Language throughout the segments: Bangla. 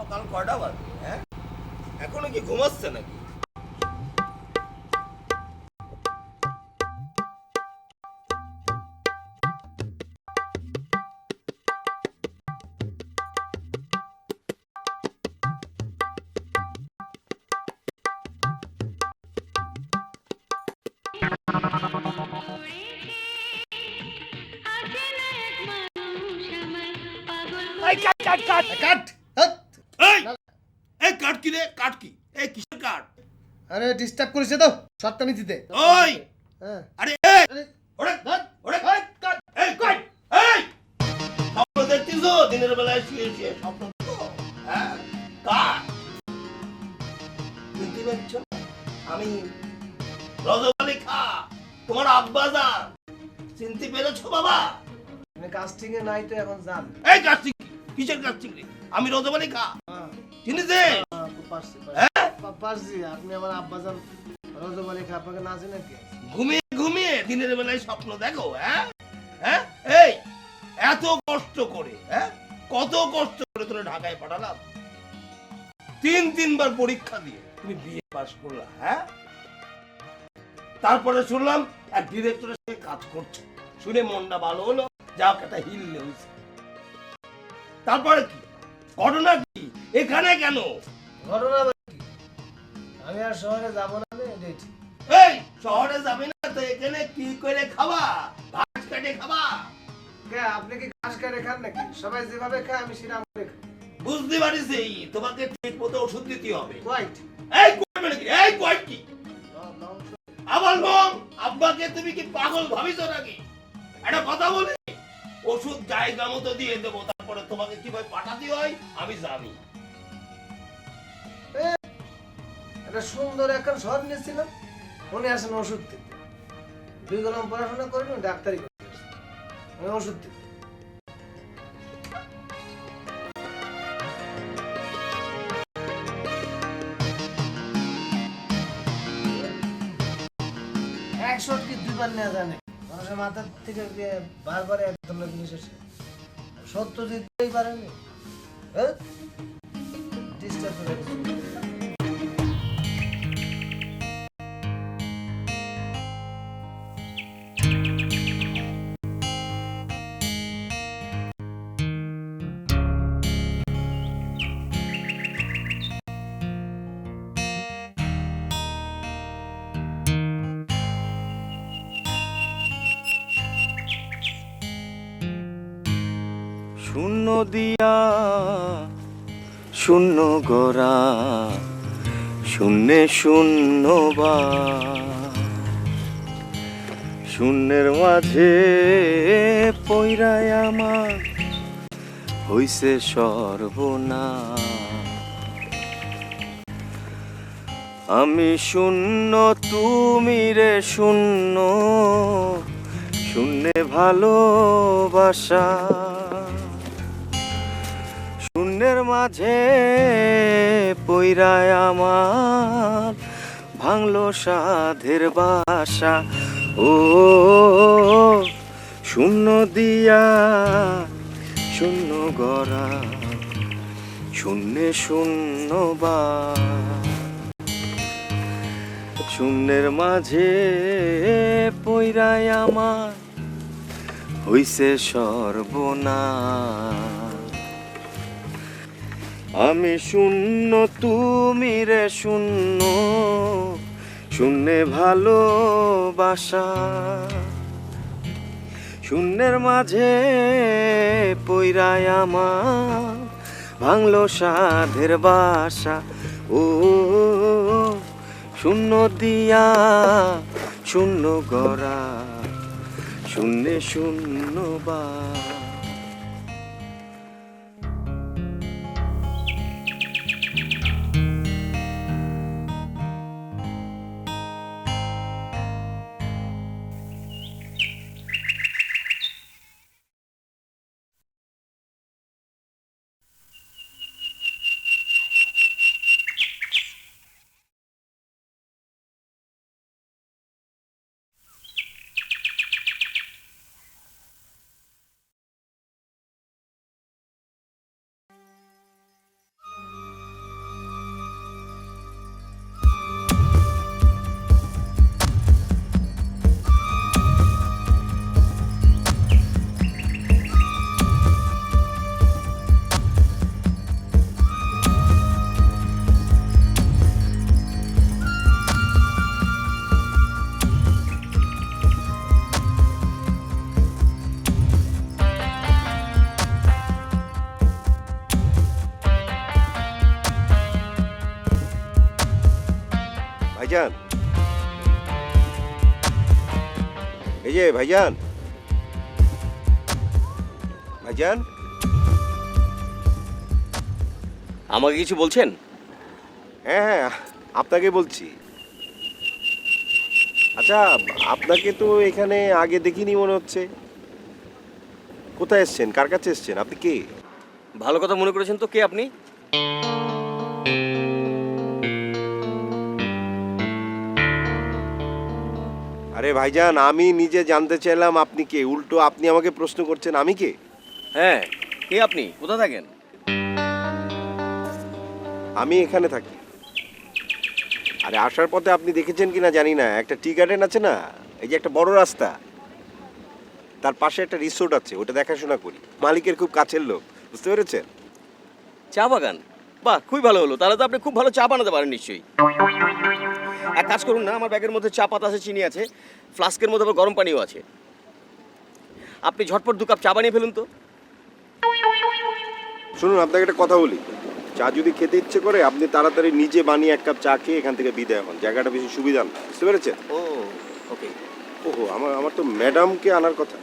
সকাল কটা বাজে? হ্যাঁ? এখনও কি ঘুমাচ্ছে নাকি? কাট কাট কাট। কাট। এই কাঠ কি রে? কাঠ কি? এই কিসের কাঠ আরে ডিস্টার্ব করেছে তো শর্টটা নিতে ওই! হ্যাঁ। আরে এই! ওরে ধর। ওরে! এই, কাট। এই কই এই! স্বপ্ন দেখতিস দিনের বেলায় শুয়ে শুয়ে স্বপ্ন হ্যাঁ পারছ? আমি রজবালি খা তোমার আব্বাজান। চিনতে পেরেছ বাবা? কাস্টিং এ নাই তো এখন যান এই কাস্টিং কিসের কাস্টিং রে? আমি রজবালি খা। হ্যাঁ। চিনিছে হ্যাঁ, পারছি হ্যাঁ? পা- পারছি আপনি আমার আব্বাজান রজবালি খা আপনাকে না চিনেন কি ঘুমিয়ে ঘুমিয়ে দিনের বেলায় স্বপ্ন দেখো হ্যাঁ? হ্যাঁ? এই এত কষ্ট করে হ্যাঁ? কত কষ্ট করে তোরা ঢাকায় পাঠালাম। তিন তিনবার পরীক্ষা দিয়ে তুমি বিয়ে পাস করলা হ্যাঁ? তারপরে শুনলাম এক ডিরেক্টরের সঙ্গে কাজ করছ। শুনে মনটা ভালো হলো যাও একটা হিল হয়েছে তারপরে কি? ঘটনা এখানে কেন? ঘটনা আমি আর শহরে যাব না এই শহরে যাবে না তো এখানে কি করে খাবা? ঘাস কেটে খাবা? কে আপনি কি ঘাস কাটে খান নাকি? সবাই যেভাবে খায় আমি সেরকম করে খাই। বুঝতে পারিস এই তোমাকে ঠিক মতো ওষুধ দিতে হবে। এই মানে এই কি? আমার মম আব্বাকে তুমি কি পাগল ভাবিছো নাকি? একটা কথা বলি ওষুধ জায়গা মতো দিয়ে দেবো তারপরে তোমাকে কীভাবে পাঠাতে হয় আমি জানি। একটা সুন্দর একটা শহর নিয়েছিলাম। মনে আসেন ওষুধ দিতে। দুই কলম পড়াশোনা করিনি ডাক্তারি ওষুধ দিতে। জানে মানুষের মাথার থেকে বারবার একদম জিনিস এসে সত্য দিতেই পারেনি। হ্যাঁ? করে দিয়া শূন্য গড়া, শূন্যে শূন্য বা, শূন্যের মাঝে পৈরায় আমার হইছে সর্বনা আমি শূন্য, তুমি রে শূন্য, শূন্যে ভালোবাসা। মাঝে পৈরায় আমার ভাঙলো সাধের বাসা। ও শূন্য দিয়া, শূন্য গড়া, শূন্য শূন্য বা। শূন্যের মাঝে পইরাই আমার হইছে সর্বনাশ। আমি শূন্য, তুমি রে শূন্য। শূন্যে ভালোবাসা। শূন্যের মাঝে পইরাই আমার, ভাঙলো সাধের বাসা। ও, শূন্য দিয়া, শূন্য গড়া। শূন্যে শূন্য বা ভাইজান। এই যে ভাইজান। ভাইজান। আমাকে কিছু বলছেন? হ্যাঁ হ্যাঁ আপনাকে বলছি। আচ্ছা আপনাকে তো এখানে আগে দেখিনি মনে হচ্ছে। কোথায় এসছেন? কার কাছে এসছেন? আপনি কে? ভালো কথা মনে করেছেন তো কে আপনি? আরে ভাইজান আমি নিজে জানতে চাইলাম আপনি কে? উল্টো আপনি আমাকে প্রশ্ন করছেন আমি কে? হ্যাঁ কে আপনি? কোথা থাকেন? আমি এখানে থাকি। আরে আসার পথে আপনি দেখেছেন কিনা জানি না একটা টি গার্ডেন আছে না? এই যে একটা বড় রাস্তা। তার পাশে একটা রিসোর্ট আছে ওটা দেখাশোনা করি। মালিকের খুব কাছের লোক বুঝতে পেরেছেন? চা বাগান? বাহ খুবই ভালো হলো। তাহলে তো আপনি খুব ভালো চা বানাতে পারেন নিশ্চয়ই। এক কাজ করুন না আমার ব্যাগের মধ্যে চা পাতা আছে চিনি আছে ফ্লাস্কের মধ্যে আবার গরম পানিও আছে। আপনি ঝটপট দু কাপ চা বানিয়ে ফেলুন তো। শুনুন আপনাকে একটা কথা বলি। চা যদি খেতে ইচ্ছে করে আপনি তাড়াতাড়ি নিজে বানিয়ে এক কাপ চা খেয়ে এখান থেকে বিদায় হন। জায়গাটা বেশি সুবিধা না বুঝতে পেরেছেন? ও ওকে। ওহো আমার আমার তো ম্যাডামকে আনার কথা।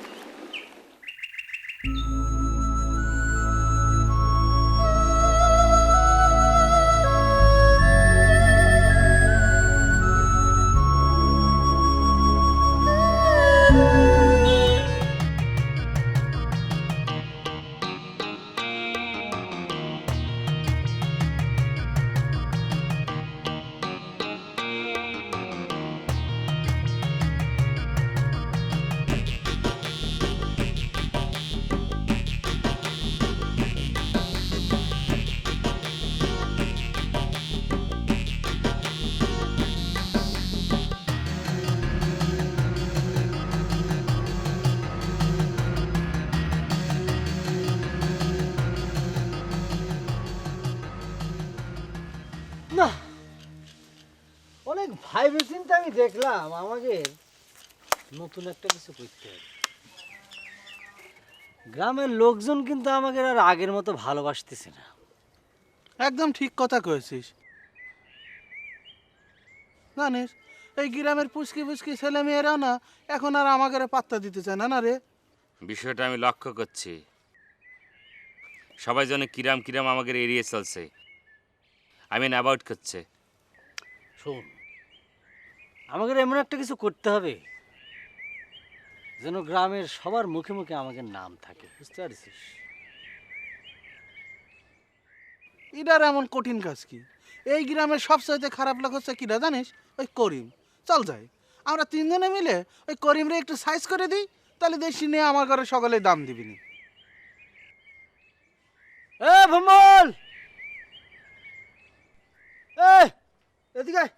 আমি দেখলাম আমাকে নতুন একটা কিছু করতে হবে। গ্রামের লোকজন কিন্তু আমাকে আর আগের মতো ভালোবাসতেছে না। একদম ঠিক কথা কয়েছিস। জানিস এই গ্রামের পুচকি পুচকি ছেলে মেয়েরা না এখন আর আমাকে পাত্তা দিতে চায় না না রে? বিষয়টা আমি লক্ষ্য করছি। সবাই যেন কিরাম কিরাম আমাকে এড়িয়ে চলছে। আই মিন অ্যাভয়েড করছে। শোন আমাকে এমন একটা কিছু করতে হবে যেন গ্রামের সবার মুখে মুখে আমাকে নাম থাকে বুঝতে পারছিস? এটার এমন কঠিন কাজ কি? এই গ্রামের সবচাইতে খারাপ লোক হচ্ছে কিরা জানিস? ওই করিম। চল যাই। আমরা তিনজনে মিলে ওই করিমরে একটু সাইজ করে দিই তাহলে দেশি নিয়ে আমার ঘরে সকলে দাম দিবিনি। এ ভমল এ! এদিকে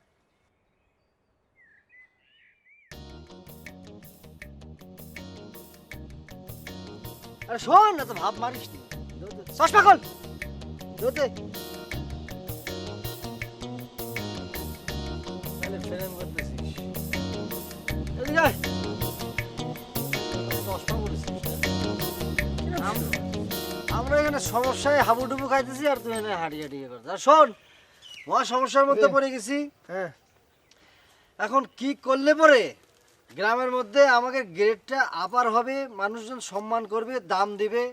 আরে শোন না তো ভাব মারিস নি। চশমা খোল দৌড় দে। তাহলে ফ্রেম করতেছিস এদিকে আয়। চশমা পরেছিস, হ্যাঁ? আম- আমরা এখানে সমস্যায় হাবুডুবু খাইতেছি আর তুই এখানে হাঁটিয়ে হাঁটিয়ে করছিস আর শোন মহা সমস্যার মধ্যে পড়ে গেছি হ্যাঁ এখন কি করলে পরে গ্রামের মধ্যে আমাকে গ্রেডটা আপার হবে মানুষজন সম্মান করবে দাম দিবে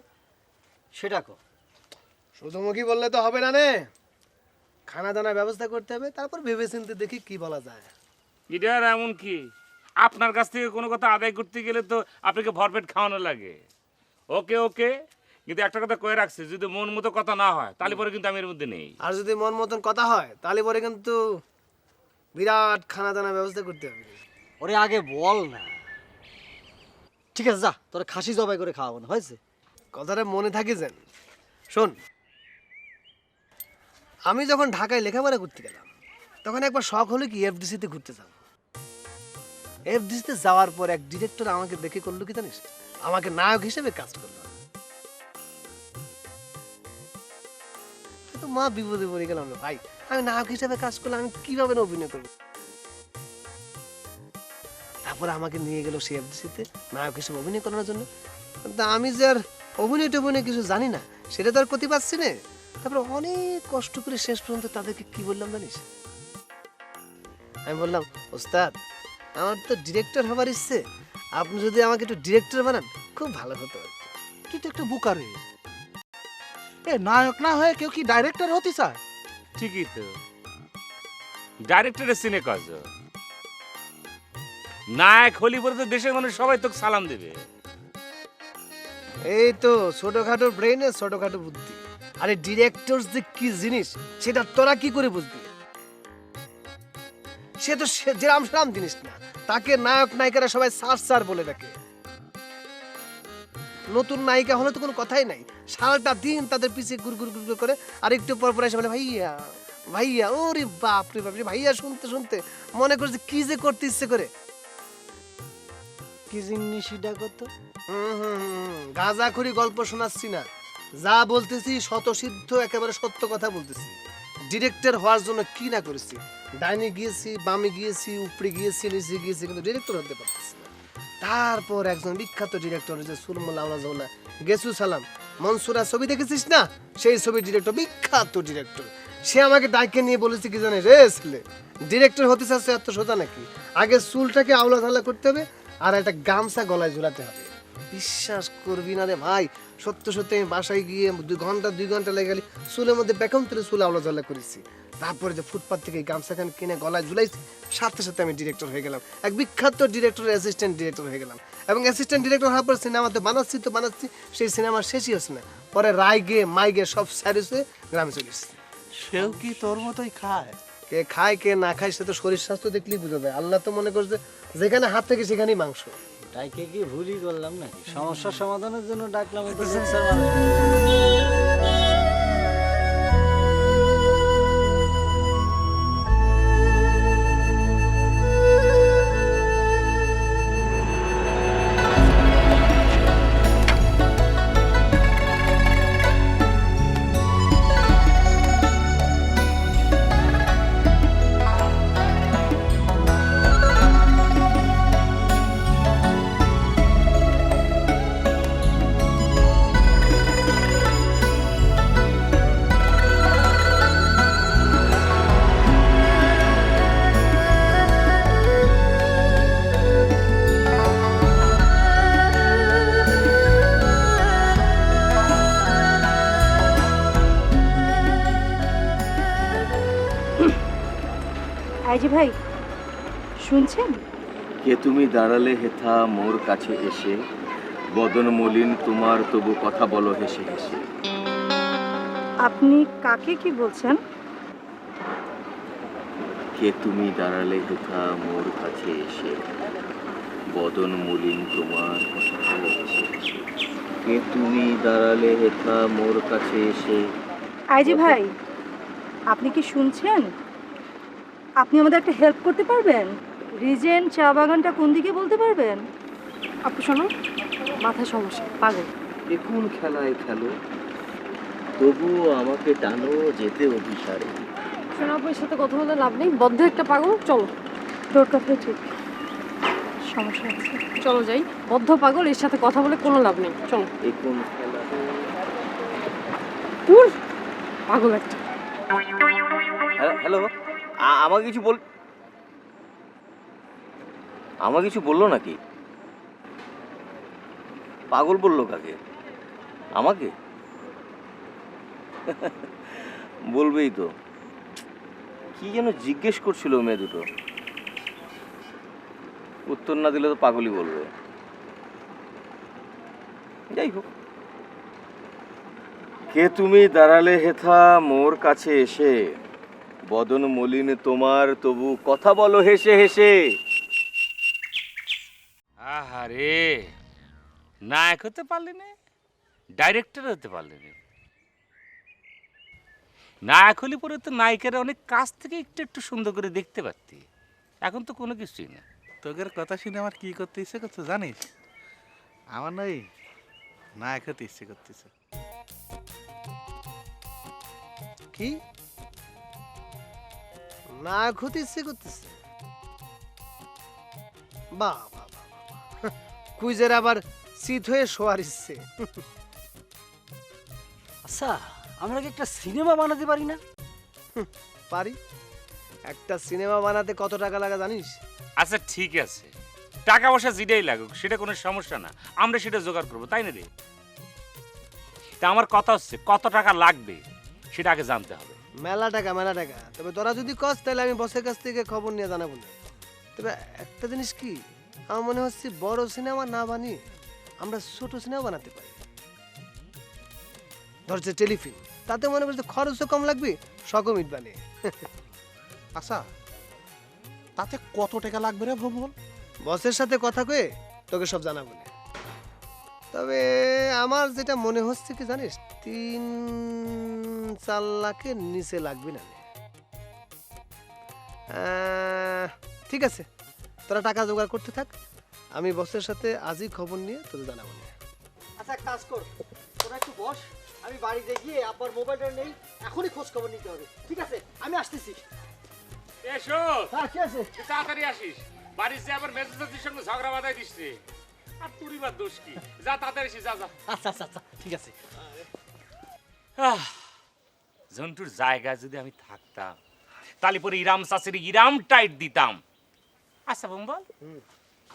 সেটা কো। শুধুমুখী বললে তো হবে না নে। খানা দানার ব্যবস্থা করতে হবে তারপর ভেবে চিন্তে দেখি কি বলা যায়। এটা আর এমন কি? আপনার কাছ থেকে কোনো কথা আদায় করতে গেলে তো আপনাকে ভরপেট খাওয়ানো লাগে। ওকে ওকে কিন্তু একটা কথা কয়ে রাখছি যদি মন মতো কথা না হয় তাহলে পরে কিন্তু আমি এর মধ্যে নেই। আর যদি মন মতন কথা হয় তাহলে পরে কিন্তু বিরাট খানা দানার ব্যবস্থা করতে হবে। ওরে আগে বল না। ঠিক আছে, যা, তোরা খাসি জবাই করে খাওয়াবো না, হয়েছে? কথাটা মনে থাকে যেন। শোন, আমি যখন ঢাকায় লেখাপড়া করতে গেলাম, তখন একবার শখ হলো কি এফডিসিতে ঘুরতে যাব এফডিসিতে যাওয়ার পর এক ডিরেক্টর আমাকে দেখে করল কি জানিস? আমাকে নায়ক হিসেবে কাজ করল। মা বিপদে পড়ে গেলাম ভাই। আমি নায়ক হিসেবে কাজ করলে আমি কীভাবে অভিনয় করব? তারপরে আমাকে নিয়ে গেল সে এফডিসিতে নায়ক হিসেবে অভিনয় করানোর জন্য। কিন্তু আমি যে আর অভিনয় টভিনয় কিছু জানি না, সেটা তো আর করতে পারছি না তারপরে অনেক কষ্ট করে শেষ পর্যন্ত তাদেরকে কি বললাম জানিস? আমি বললাম, ওস্তাদ, আমার তো ডিরেক্টর হবার ইচ্ছে। আপনি যদি আমাকে একটু ডিরেক্টর বানান, খুব ভালো হতো। তুই তো একটা বুকারে এ নায়ক না হয়ে কেউ কি ডাইরেক্টর হতে চায়? ঠিকই তো। ডাইরেক্টরের সিনে কাজ নায়ক হলি তো দেশের মানুষ সবাই তোকে সালাম দেবে। এই তো ছোটখাটো ছোটখাটো বুদ্ধি। আরে ডিরেক্টর যে কি জিনিস, সেটা তোরা কি করে বুঝবি? সে তো যেরাম সেরাম জিনিস না, তাকে নায়ক নায়িকারা সবাই সার সার বলে ডাকে। নতুন নায়িকা হলে তো কোনো কথাই নাই। সারাটা দিন তাদের পিছিয়ে গুড় গুড় গুড় করে, আর একটু পর পর এসে বলে, ভাইয়া ভাইয়া, ওরে বাপ রে বাপ ভাইয়া, শুনতে শুনতে মনে করছে কি যে করতে ইচ্ছে করে। কি গল্প শোনাচ্ছি না। যা বলতেছি শতসিদ্ধ একেবারে সত্য কথা বলতেছি। ডিরেক্টর হওয়ার জন্য কি না করেছি? গিয়েছি, বামে গিয়েছি, উপরে গিয়েছি, নিচে গিয়েছি, কিন্তু ডিরেক্টর হতে পারতেছি তারপর একজন বিখ্যাত ডিরেক্টর, যে সুরমুল্লা আওলাজউল্লাহ গেসু সালাম, মনসুরা ছবি দেখেছিস না? সেই ছবির ডিরেক্টর, বিখ্যাত ডিরেক্টর। সে আমাকে ডাইকে নিয়ে বলেছে, কি জানে রে, ছেলে? ডিরেক্টর হতে চাচ্ছে এত সোজা নাকি? আগে চুলটাকে আওলা ঝালা করতে হবে আর একটা গামছা গলায় ঝুলাতে হবে। বিশ্বাস করবি না রে ভাই। সত্য সত্যি আমি বাসায় গিয়ে দুই ঘণ্টা দুই ঘণ্টা লেগে গেলি চুলের মধ্যে বেকম তুলে চুল আওলা ঝালা করেছি। তারপরে যে ফুটপাথ থেকে গামছাখান কিনে গলায় ঝুলাইছি সাথে সাথে আমি ডিরেক্টর হয়ে গেলাম। এক বিখ্যাত ডিরেক্টরের অ্যাসিস্ট্যান্ট ডিরেক্টর হয়ে গেলাম। এবং অ্যাসিস্ট্যান্ট ডিরেক্টর হওয়ার পর সিনেমাতে বানাচ্ছি তো বানাচ্ছি সেই সিনেমা শেষই হচ্ছে না। পরে রায় গিয়ে মাই গিয়ে সব স্যারিসে গ্রামে চলে এসেছি। সেও কি তোর মতোই খায়? কে খায় কে না খায় সে তো শরীর স্বাস্থ্য দেখলেই বোঝা যায়। আল্লাহ তো মনে করছে যেখানে হাত থেকে সেখানেই মাংস। ডাইকে কি ভুলই করলাম নাকি? সমস্যার সমাধানের জন্য ডাকলাম আইজি ভাই শুনছেন? কে তুমি দাঁড়ালে হেথা মোর কাছে এসে বদন মলিন তোমার তবু কথা বলো হেসে হেসে। আপনি কাকে কি বলছেন? কে তুমি দাঁড়ালে হেথা মোর কাছে এসে বদন মলিন তোমার কথা বলো হেসে হেসে। কে তুমি দাঁড়ালে হেথা মোর কাছে এসে আইজি ভাই আপনি কি শুনছেন? আপনি আমাদের একটা হেল্প করতে পারবেন? রিজেন চা বাগানটা কোন দিকে বলতে পারবেন? আপু শোনো মাথায় সমস্যা পাগল। কোন খেলায় খেলো? তবুও আমাকে টানো যেতে অভিসারে। সোনাপুরের সাথে কথা বলে লাভ নেই বদ্ধ একটা পাগল চলো। তোর কথাই ঠিক। সমস্যা আছে। চলো যাই বদ্ধ পাগল এর সাথে কথা বলে কোনো লাভ নেই চলো। কোন খেলা? দূর পাগল একটা। হ্যালো? আমাকে কিছু বল আমাকে কিছু বলল নাকি? পাগল বলল কাকে? আমাকে? বলবেই তো। কি যেন জিজ্ঞেস করছিল মেয়ে দুটো। উত্তর না দিলে তো পাগলই বলবে। যাই হোক। কে তুমি দাঁড়ালে হেথা মোর কাছে এসে? বদন মলিন তোমার তবু কথা বলো হেসে হেসে। আহারে নায়ক হতে পারলি না ডাইরেক্টর হতে পারলি না নায়ক হলে পরে তো নায়িকারা অনেক কাছ থেকে একটু একটু সুন্দর করে দেখতে পারতি। এখন তো কোনো কিছুই না। তোদের কথা শুনে আমার কি করতে ইচ্ছে করছে জানিস? আমার নই নায়ক হতে ইচ্ছে করতেছে। কি? ইচ্ছে করতেছে। কুইজের আবার শীত হয়ে শোয়ার ইচ্ছে। আচ্ছা আমরা কি একটা সিনেমা বানাতে পারি না? পারি। একটা সিনেমা বানাতে কত টাকা লাগা জানিস? আচ্ছা ঠিক আছে। টাকা পয়সা যেটাই লাগুক সেটা কোনো সমস্যা না। আমরা সেটা জোগাড় করব তাই না রে? তা আমার কথা হচ্ছে কত টাকা লাগবে সেটা আগে জানতে হবে। মেলা টাকা মেলা টাকা। তবে তোরা যদি কস, তাহলে আমি বসের কাছ থেকে খবর নিয়ে জানাব না। তবে একটা জিনিস কি, আমার মনে হচ্ছে বড় সিনেমা না বানিয়ে আমরা ছোট সিনেমা বানাতে পারি। ধরছে টেলিফিল্ম, তাতে মনে করছে খরচও কম লাগবে সকম ইট বানিয়ে আচ্ছা তাতে কত টাকা লাগবে রে ভোমল বসের সাথে কথা কয়ে তোকে সব জানাব না। তবে আমার যেটা মনে হচ্ছে কি জানিস, তিন চার লাখের নিচে লাগবে না। ঠিক আছে তোরা টাকা জোগাড় করতে থাক আমি বসের সাথে আজই খবর নিয়ে তোদের জানাব। না আচ্ছা কাজ কর তোরা একটু বস আমি বাড়িতে গিয়ে আব্বার মোবাইলটা নেই এখনই খোঁজ খবর নিতে হবে ঠিক আছে? আমি আসতেছি। এসো। হ্যাঁ কি আছে? তুই তাড়াতাড়ি আসিস বাড়ির যে আবার মেজদাদির সঙ্গে ঝগড়া বাঁধাই দিস রে আর তুরই বা দোষ কি? যা তাড়াতাড়ি এসে যা যা। আচ্ছা আচ্ছা আচ্ছা ঠিক আছে। আহ, ঝন্টুর জায়গায় যদি আমি থাকতাম তাহলে পরে ইরাম চাষের ইরাম টাইট দিতাম। আচ্ছা বম্বল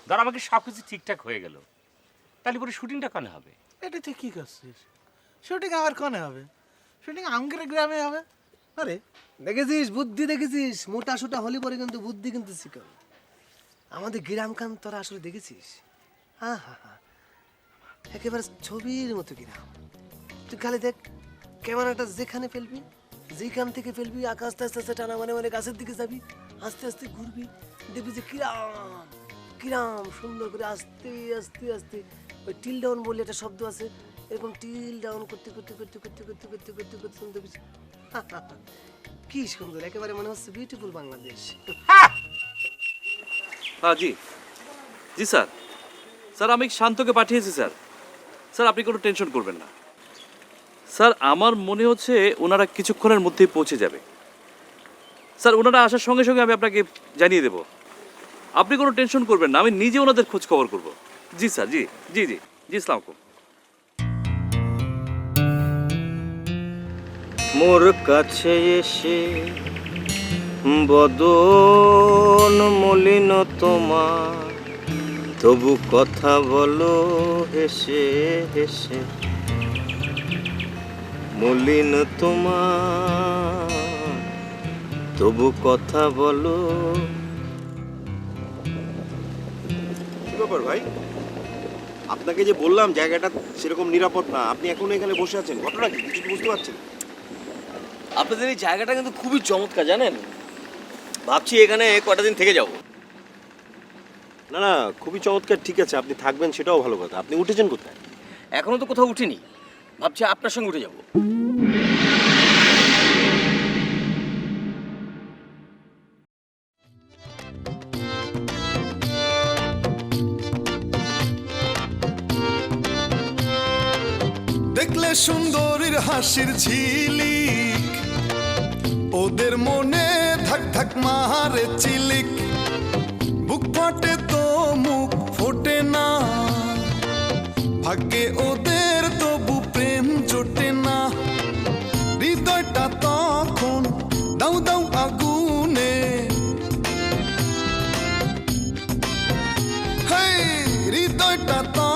ধর আমাকে সব কিছু ঠিকঠাক হয়ে গেল। তাহলে পরে শুটিংটা কানে হবে? এটা তুই কি করছিস? শুটিং আবার কনে হবে? শুটিং আঙ্গের গ্রামে হবে? আরে দেখেছিস? বুদ্ধি দেখেছিস? মোটা সোটা হলে পরে কিন্তু বুদ্ধি কিন্তু শিখল আমাদের গ্রাম কান তোরা আসলে দেখেছিস? হ্যাঁ হ্যাঁ হ্যাঁ একেবারে ছবির মতো গ্রাম। তুই খালি দেখ। ক্যামেরাটা যেখানে ফেলবি, যেখান থেকে ফেলবি, আকাশ আস্তে আস্তে আস্তে টানা মানে মানে গাছের দিকে যাবি, আস্তে আস্তে ঘুরবি, দেখবি যে কিরাম কিরাম সুন্দর করে আস্তে আস্তে আস্তে ওই টিল ডাউন বলে একটা শব্দ আছে, এরকম টিল ডাউন করতে করতে করতে করতে করতে করতে করতে করতে শুনতে পেয়েছি। কি সুন্দর, একেবারে মনে হচ্ছে বিউটিফুল বাংলাদেশ। হ্যাঁ জি। জি, স্যার। স্যার, আমি শান্তকে পাঠিয়েছি, স্যার। স্যার, আপনি কোনো টেনশন করবেন না। স্যার, আমার মনে হচ্ছে ওনারা কিছুক্ষণের মধ্যেই পৌঁছে যাবে। স্যার, ওনারা আসার সঙ্গে সঙ্গে আমি আপনাকে জানিয়ে দেব। আপনি কোনো টেনশন করবেন না, আমি নিজে ওনাদের খোঁজ খবর করব। জি, স্যার, জি জি জি জি ইসলাম মোর কাছে এসে বদন মলিন তোমার, তবু কথা বলো হেসে হেসে। মলিন তোমার। তবু কথা বলো। কি ব্যাপার ভাই? আপনাকে যে বললাম জায়গাটা সেরকম নিরাপদ না আপনি এখন এখানে বসে আছেন ঘটনা কি? কিছু বুঝতে পারছেন? আপনাদের এই জায়গাটা কিন্তু খুবই চমৎকার জানেন? ভাবছি এখানে কটা দিন থেকে যাব। না না খুবই চমৎকার ঠিক আছে আপনি থাকবেন সেটাও ভালো কথা। আপনি উঠেছেন কোথায়? এখনও তো কোথাও উঠিনি। ভাবছি আপনার সঙ্গে উঠে যাব। দেখলে সুন্দরীর হাসির ঝিলিক, ওদের মনে ধাক ধাক মারে চিলিক। বুক ফাটে তো মুখ ফোটে না, ভাগ্যে ওদের হৃদয়টা তখন দাউ দাউ আগুনে। হৃদয়টা তখন